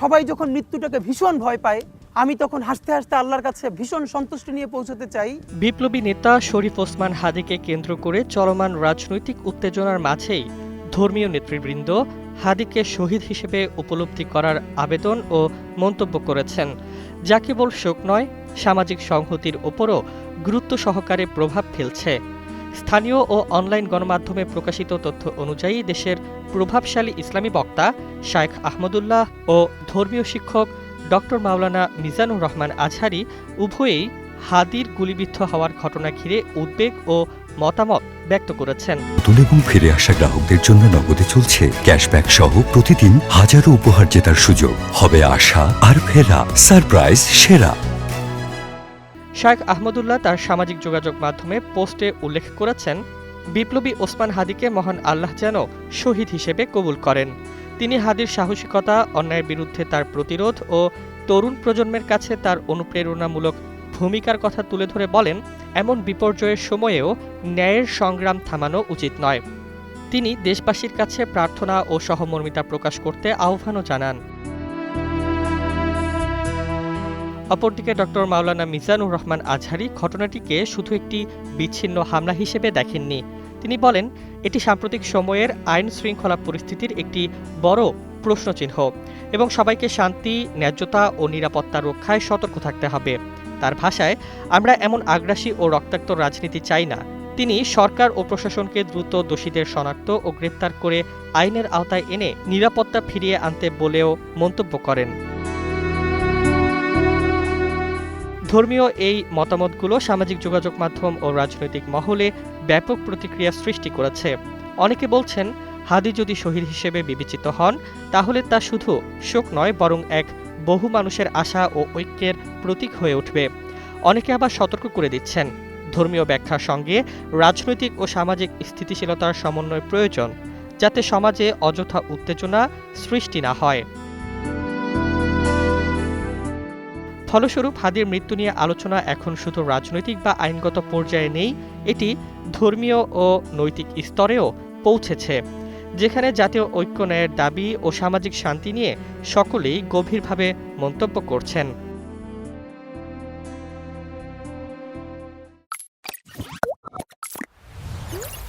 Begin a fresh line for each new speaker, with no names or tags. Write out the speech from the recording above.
সবাই যখন মৃত্যুটাকে ভীষণ ভয় পায়, আমি তখন হাসতে হাসতে আল্লাহর কাছে ভীষণ সন্তুষ্টি নিয়ে পৌঁছতে চাই।
বিপ্লবী নেতা শরীফ ওসমান হাদিকে কেন্দ্র করে চলমান রাজনৈতিক উত্তেজনার মাঝেই ধর্মীয় নেতৃবৃন্দ হাদিকে শহীদ হিসেবে উপলব্ধি করার আবেদন ও মন্তব্য করেছেন। যা কেবল শোক নয়, সামাজিক সংহতির ওপরও গুরুত্ব সহকারে প্রভাব ফেলছে। স্থানীয় ও অনলাইন গণমাধ্যমে প্রকাশিত তথ্য অনুযায়ী দেশের প্রভাবশালী ইসলামী বক্তা শায়েখ আহমদুল্লাহ ও ধর্মীয় শিক্ষক ডক্টর মাওলানা মিজানুর রহমান আজহারি উভয়েই হাদির গুলিবিদ্ধ হওয়ার ঘটনা ঘিরে উদ্বেগ ও মতামত ব্যক্ত করেছেন।
এবং ফিরে আসা গ্রাহকদের জন্য নগদে চলছে ক্যাশব্যাক সহ প্রতিদিন হাজারো উপহার জেতার সুযোগ। হবে আশা আর ফেরা। সারপ্রাইজ সেরা।
শায়েখ আহমদুল্লাহ তার সামাজিক যোগাযোগ মাধ্যমে পোস্টে উল্লেখ করেছেন, বিপ্লবী ওসমান হাদিকে মহান আল্লাহ যেন শহীদ হিসেবে কবুল করেন। তিনি হাদির সাহসিকতা, অন্যায়ের বিরুদ্ধে তার প্রতিরোধ ও তরুণ প্রজন্মের কাছে তার অনুপ্রেরণামূলক ভূমিকার কথা তুলে ধরে বলেন, এমন বিপর্যয়ের সময়েও ন্যায়ের সংগ্রাম থামানো উচিত নয়। তিনি দেশবাসীর কাছে প্রার্থনা ও সহমর্মিতা প্রকাশ করতে আহ্বানও জানান। অপরদিকে ডক্টর মাওলানা মিজানুর রহমান আজহারি ঘটনাটিকে শুধু একটি বিচ্ছিন্ন হামলা হিসেবে দেখেননি। তিনি বলেন, এটি সাম্প্রতিক সময়ের আইন শৃঙ্খলা পরিস্থিতির একটি বড় প্রশ্নচিহ্ন এবং সবাইকে শান্তি, ন্যায্যতা ও নিরাপত্তা রক্ষায় সতর্ক থাকতে হবে। তার ভাষায়, আমরা এমন আগ্রাসী ও রক্তাক্ত রাজনীতি চাই না। তিনি সরকার ও প্রশাসনকে দ্রুত দোষীদের শনাক্ত ও গ্রেপ্তার করে আইনের আওতায় এনে নিরাপত্তা ফিরিয়ে আনতে বলেও মন্তব্য করেন। ধর্মীয় এই মতামতগুলো সামাজিক যোগাযোগ মাধ্যম ও রাজনৈতিক মহলে ব্যাপক প্রতিক্রিয়া সৃষ্টি করেছে। অনেকে বলছেন, হাদি যদি শহীদ হিসেবে বিবেচিত হন, তাহলে তা শুধু শোক নয়, বরং এক বহু মানুষের আশা ও ঐক্যের প্রতীক হয়ে উঠবে। অনেকে আবার সতর্ক করে দিচ্ছেন, ধর্মীয় ব্যাখ্যার সঙ্গে রাজনৈতিক ও সামাজিক স্থিতিশীলতার সমন্বয় প্রয়োজন, যাতে সমাজে অযথা উত্তেজনা সৃষ্টি না হয়। ফলস্বরূপ হাদির মৃত্যু নিয়ে আলোচনা এখন শুধু রাজনৈতিক বা আইনগত পর্যায়ে নেই, এটি ধর্মীয় ও নৈতিক স্তরেও পৌঁছেছে, যেখানে জাতীয় ঐক্য ন্যায়ের দাবি ও সামাজিক শান্তি নিয়ে সকলেই গভীরভাবে মন্তব্য করছেন।